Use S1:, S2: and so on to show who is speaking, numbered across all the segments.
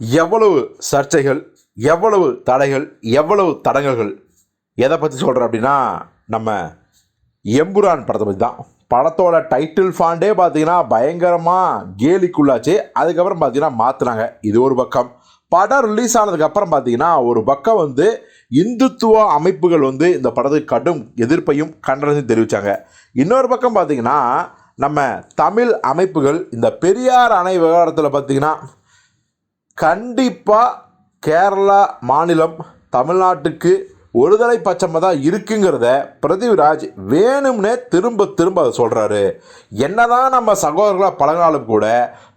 S1: எவ்வளவு சர்ச்சைகள் எவ்வளவு தடைகள் எவ்வளவு தடங்கல்கள் எதை பற்றி சொல்கிறேன் அப்படின்னா நம்ம எம்புரான் படத்தை பற்றி தான். படத்தோட டைட்டில் ஃபாண்டே பார்த்தீங்கன்னா பயங்கரமாக கேலிக்குள்ளாச்சு. அதுக்கப்புறம் பார்த்தீங்கன்னா மாற்றினாங்க இது ஒரு பக்கம். படம் ரிலீஸ் ஆனதுக்கப்புறம் பார்த்தீங்கன்னா ஒரு பக்கம் வந்து இந்துத்துவ அமைப்புகள் வந்து இந்த படத்துக்கு கடும் எதிர்ப்பையும் கண்டனத்தையும் தெரிவித்தாங்க இன்னொரு பக்கம் பார்த்தீங்கன்னா நம்ம தமிழ் அமைப்புகள் இந்த பெரியார் அணை விவகாரத்தில் பார்த்தீங்கன்னா கண்டிப்பாக கேரளா மாநிலம் தமிழ்நாட்டுக்கு ஒருதலை பட்சமாக தான் இருக்குங்கிறத பிரதிவிராஜ் வேணும்னே திரும்ப திரும்ப அதை சொல்கிறாரு என்னதான் நம்ம சகோதரர்களாக பழகினாலும் கூட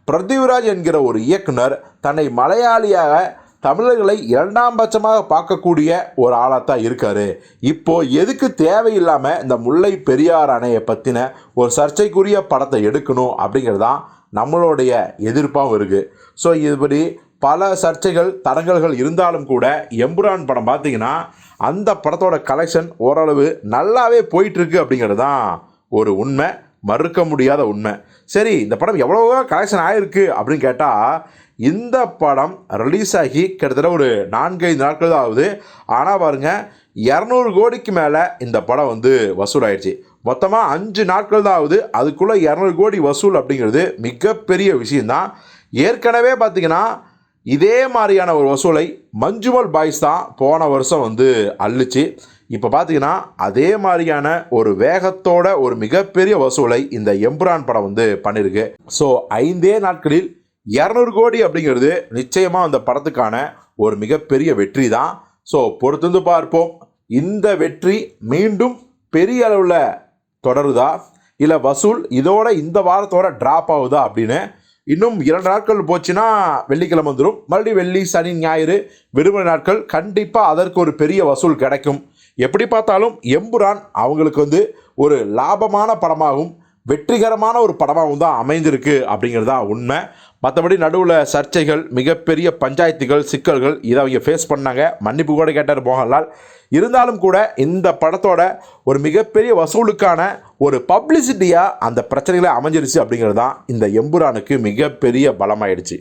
S1: பிரதிவிராஜ் என்கிற ஒரு இயக்குனர் தன்னை மலையாளியாக தமிழர்களை இரண்டாம் பட்சமாக பார்க்கக்கூடிய ஒரு ஆளாக தான் இருக்கார். இப்போது எதுக்கு தேவையில்லாமல் இந்த முல்லை பெரியார் அணையை பற்றின ஒரு சர்ச்சைக்குரிய படத்தை எடுக்கணும் அப்படிங்கிறது தான் நம்மளுடைய எதிர்ப்பாகவும் இருக்குது ஸோ இதுபடி பல சர்ச்சைகள் தடங்கல்கள் இருந்தாலும் கூட எம்புரான் படம் பார்த்தீங்கன்னா அந்த படத்தோட கலெக்ஷன் ஓரளவு நல்லாவே போயிட்டுருக்கு அப்படிங்கிறது தான் ஒரு உண்மை. மறுக்க முடியாத உண்மை. சரி இந்த படம் எவ்வளவோ கலெக்ஷன் ஆகிருக்கு அப்படின்னு கேட்டால் இந்த படம் ரிலீஸ் ஆகி கிட்டத்தட்ட ஒரு நான்கைந்து நாட்கள் தான் ஆகுது. ஆனால் பாருங்கள் இரநூறு கோடிக்கு மேலே இந்த படம் வந்து வசூலாயிடுச்சு. மொத்தமாக அஞ்சு நாட்கள் தான் ஆகுது. அதுக்குள்ளே இரநூறு கோடி வசூல் அப்படிங்கிறது மிகப்பெரிய விஷயந்தான் ஏற்கனவே பார்த்திங்கன்னா இதே மாதிரியான ஒரு வசூலை மஞ்சுமல் பாய்ஸ் தான் போன வருஷம் வந்து அள்ளிச்சு. இப்போ பார்த்தீங்கன்னா அதே மாதிரியான ஒரு வேகத்தோட ஒரு மிகப்பெரிய வசூலை இந்த எம்புரான் படம் வந்து பண்ணியிருக்கு ஸோ ஐந்தே நாட்களில் இரநூறு கோடி அப்படிங்கிறது நிச்சயமாக அந்த படத்துக்கான ஒரு மிகப்பெரிய வெற்றி தான். ஸோ பொறுத்திருந்து பார்ப்போம். இந்த வெற்றி மீண்டும் பெரிய அளவில் தொடருதா? இல்லை வசூல் இதோட இந்த வாரத்தோட ட்ராப் ஆகுதா அப்படின்னு இன்னும் இரண்டு நாட்கள் போச்சுன்னா வெள்ளிக்கிழமை வந்துடும் மறுபடியும் வெள்ளி சனி ஞாயிறு விடுமுறை நாட்கள் கண்டிப்பாக அதற்கு ஒரு பெரிய வசூல் கிடைக்கும். எப்படி பார்த்தாலும் எம்புரான் அவங்களுக்கு வந்து ஒரு லாபமான படமாகவும் வெற்றிகரமான ஒரு படமாகவும் தான் அமைந்திருக்கு அப்படிங்கிறது தான் உண்மை. மற்றபடி நடுவில் சர்ச்சைகள் மிகப்பெரிய பஞ்சாயத்துகள் சிக்கல்கள் இதை அவங்க ஃபேஸ் பண்ணாங்க. மன்னிப்பு கூட கேட்டார் மோகன்லால். இருந்தாலும் கூட இந்த படத்தோட ஒரு மிகப்பெரிய வசூலுக்கான ஒரு பப்ளிசிட்டியாக அந்த பிரச்சனைகளை அமைஞ்சிருச்சு அப்படிங்கிறது தான் இந்த எம்புரானுக்கு மிகப்பெரிய பலமாயிடுச்சு.